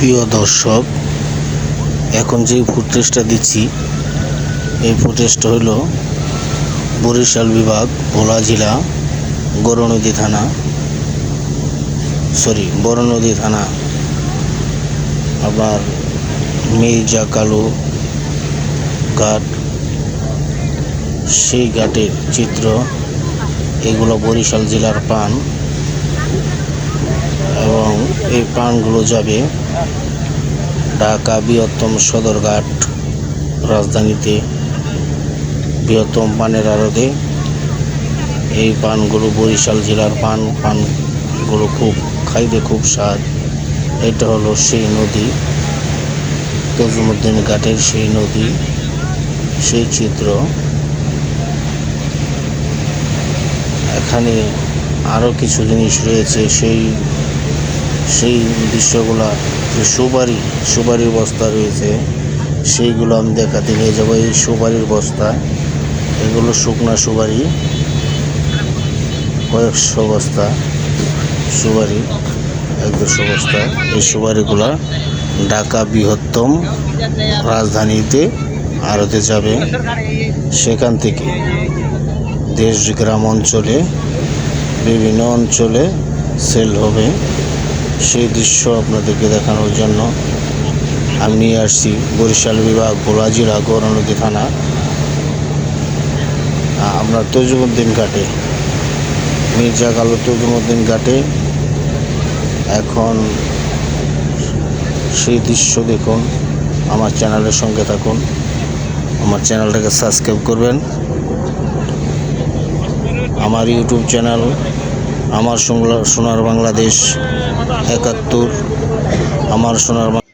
প্রিয় দর্শক, এখন যে ফুটেজটা দিচ্ছি, এই ফুটেজটা হলো বরিশাল বিভাগ, ভোলা জেলা গৌরনদী থানা সরি বড়নদী থানা, আবার মির্জা কালু ঘাট। সেই ঘাটের চিত্র, এগুলো বরিশাল জেলার পান এবং এই পানগুলো যাবে ঢাকা বৃহত্তম সদরঘাট রাজধানীতে। বৃহত্তম পানের আড়তে এই পানগুলো বরিশাল জেলার পান। পানগুলো খুব খাইতে খুব স্বাদ। এটা হলো সেই নদী, তজুমুদ্দিন ঘাটের সেই নদী, সেই চিত্র। এখানে আরও কিছু জিনিস রয়েছে, সেই সেই দৃশ্যগুলা যে সুপারি সুপারির বস্তা রয়েছে, সেইগুলো আমি দেখাতে নিয়ে যাব। এই সুপারির বস্তা, এগুলো শুকনা সুপারি, কয়েকশো বস্তা সুপারি, এক দুশো বস্তা। এই সুপারিগুলা ঢাকা বৃহত্তম রাজধানীতে আড়তে যাবে। সেখান থেকে দেশ গ্রাম অঞ্চলে বিভিন্ন অঞ্চলে সেল হবে। সেই দৃশ্য আপনাদেরকে দেখানোর জন্য আমি নিয়ে আসছি বরিশাল বিভাগ ভোলা জেলা গৌরনদী থানা। আমরা তজুমুদ্দিন ঘাটে, মির্জা কালো তজুমুদ্দিন ঘাটে। এখন সেই দৃশ্য দেখুন, আমার চ্যানেলের সঙ্গে থাকুন, আমার চ্যানেলটাকে সাবস্ক্রাইব করবেন। আমার ইউটিউব চ্যানেল আমার সোনার বাংলাদেশ একাত্তর আমার সোনার